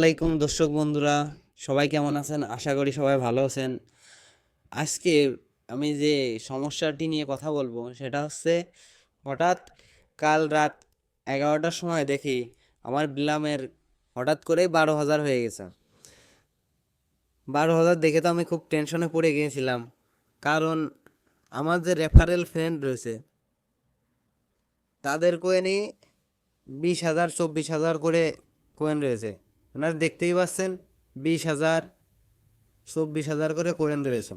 আসসালামাইকুম দর্শক বন্ধুরা, সবাই কেমন আছেন? আশা করি সবাই ভালো আছেন। আজকে আমি যে সমস্যাটি নিয়ে কথা বলব, সেটা হচ্ছে হঠাৎ কাল রাত এগারোটার সময় দেখি আমার বিলামের হঠাৎ করেই বারো হাজার হয়ে গেছে। বারো হাজার দেখে তো আমি খুব টেনশনে পড়ে গিয়েছিলাম। কারণ আমার যে রেফারেল ফ্রেন্ড রয়েছে, তাদের কোয়েনই বিশ হাজার, চব্বিশ হাজার করে কোয়েন রয়েছে। আপনারা দেখতেই পাচ্ছেন, বিশ হাজার, চব্বিশ হাজার করে কোয়েন রয়েছে।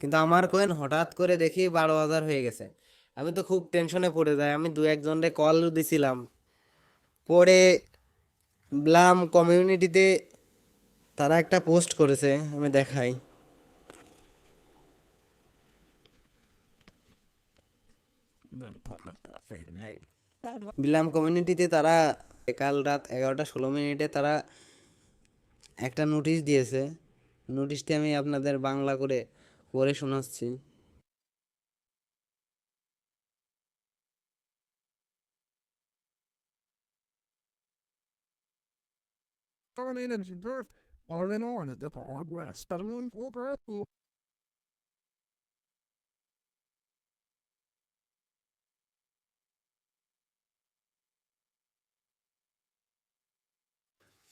কিন্তু আমার কোয়েন হঠাৎ করে দেখি বারো হাজার হয়ে গেছে। আমি তো খুব টেনশনে পড়ে যাই। আমি দু একজনকে কল দিছিলাম। পরে ব্লাম কমিউনিটিতে তারা একটা পোস্ট করেছে, আমি দেখাই। বিলাম কমিউনিটিতে তারা কাল রাত এগারোটা ষোলো মিনিটে তারা একটা নোটিশ দিয়েছে নোটিশটি আমি আপনাদের বাংলা করে পড়ে শোনাচ্ছি Turn energy birth on and on at the progress. Starting for breath.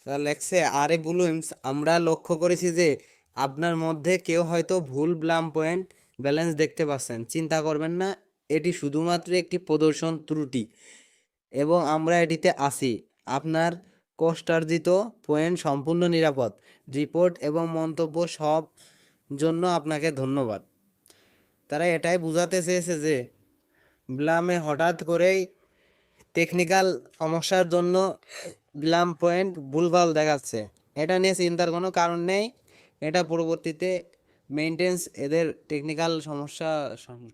তা লেখছে, আরে বুলুমস আমরা লক্ষ্য করেছি যে আপনার মধ্যে কেউ হয়তো ভুল ব্লাম পয়েন্ট ব্যালেন্স দেখতে পাচ্ছেন। চিন্তা করবেন না, এটি শুধুমাত্র একটি প্রদর্শন ত্রুটি এবং আমরা এটিতে আসি আপনার কষ্টার্জিত পয়েন্ট সম্পূর্ণ নিরাপদ। রিপোর্ট এবং মন্তব্য সব জন্য আপনাকে ধন্যবাদ। তারা এটাই বোঝাতে চেয়েছে যে ব্লামে হঠাৎ করেই টেকনিক্যাল সমস্যার জন্য ব্লাম পয়েন্ট ভুলভাল দেখাচ্ছে। এটা নিয়ে চিন্তার কোনো কারণ নেই। এটা পরবর্তীতে মেনটেন্স এদের টেকনিক্যাল সমস্যা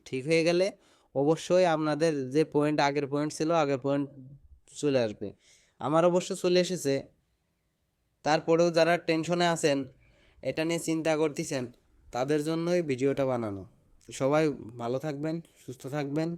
ঠিক হয়ে গেলে অবশ্যই আপনাদের যে পয়েন্ট আগের পয়েন্ট ছিল, আগের পয়েন্ট চলে আসবে। আমার অবশ্য চলে এসেছে। তারপরেও যারা টেনশনে আছেন, এটা নিয়ে চিন্তা করতেছেন, তাদের জন্যই ভিডিওটা বানানো। সবাই ভালো থাকবেন, সুস্থ থাকবেন।